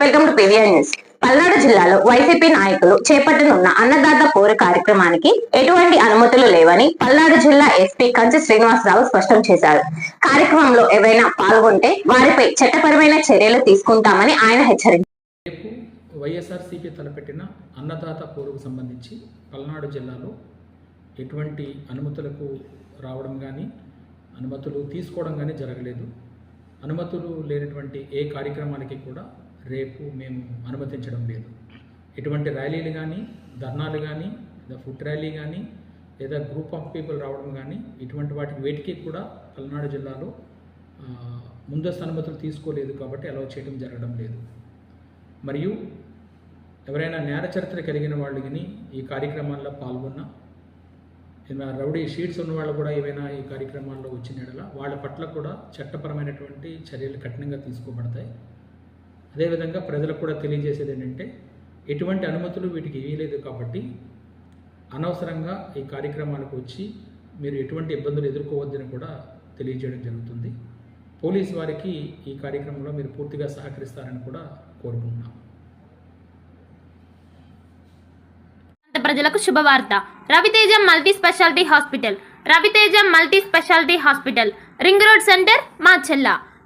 Welcome to news. Palnadu జిల్లాలో YCP నాయకులు చేపట్టనున్న అన్నదాత పోరు కార్యక్రమానికి ఎటువంటి అనుమతులు లేవని పల్నాడు జిల్లా ఎస్పీ కంచి శ్రీనివాసరావు స్పష్టం చేశారు. కార్యక్రమంలో ఎవరైనా పాల్గొంటే వారిపై చట్టపరమైన చర్యలు తీసుకుంటామని ఆయన హెచ్చరించారు రేపు వైఎస్ఆర్సీపీ తలపెట్టిన అన్నదాత పోరుకు సంబంధించి పల్నాడు జిల్లాలో ఎటువంటి అనుమతులకు రావడం కానీ అనుమతులు తీసుకోవడం కానీ జరగలేదు. అనుమతులు లేనటువంటి ఏ కార్యక్రమానికి కూడా రేపు మేము అనుమతించడం లేదు. ఎటువంటి ర్యాలీలు కానీ ధర్నాలు కానీ లేదా ఫుడ్ ర్యాలీ కానీ లేదా గ్రూప్ ఆఫ్ పీపుల్ రావడం కానీ ఇటువంటి వాటికి వేటికి కూడా పల్నాడు జిల్లాలో ముందస్తు అనుమతులు తీసుకోలేదు కాబట్టి అలౌ చేయడం జరగడం లేదు. మరియు ఎవరైనా నేర చరిత్ర కలిగిన వాళ్ళు కానీ ఈ కార్యక్రమాల్లో పాల్గొన్న ఏమైనా రౌడీ షీట్స్ ఉన్న వాళ్ళు కూడా ఏవైనా ఈ కార్యక్రమాల్లో వచ్చిన యెడల వాళ్ళ పట్ల కూడా చట్టపరమైనటువంటి చర్యలు కఠినంగా తీసుకోబడతాయి. అదేవిధంగా ప్రజలకు కూడా తెలియజేసేది ఏంటంటే ఎటువంటి అనుమతులు వీటికి ఇవ్వలేదు కాబట్టి అనవసరంగా ఈ కార్యక్రమాలకు వచ్చి మీరు ఎటువంటి ఇబ్బందులు ఎదుర్కోవద్దని కూడా తెలియజేయడం జరుగుతుంది. పోలీస్ వారికి ఈ కార్యక్రమంలో మీరు పూర్తిగా సహకరిస్తారని కూడా కోరుకుంటున్నాం. ప్రజలకు శుభవార్త. Raviteja multi speciality hospital. Raviteja multi speciality hospital. Ring road centre మా చెల్ల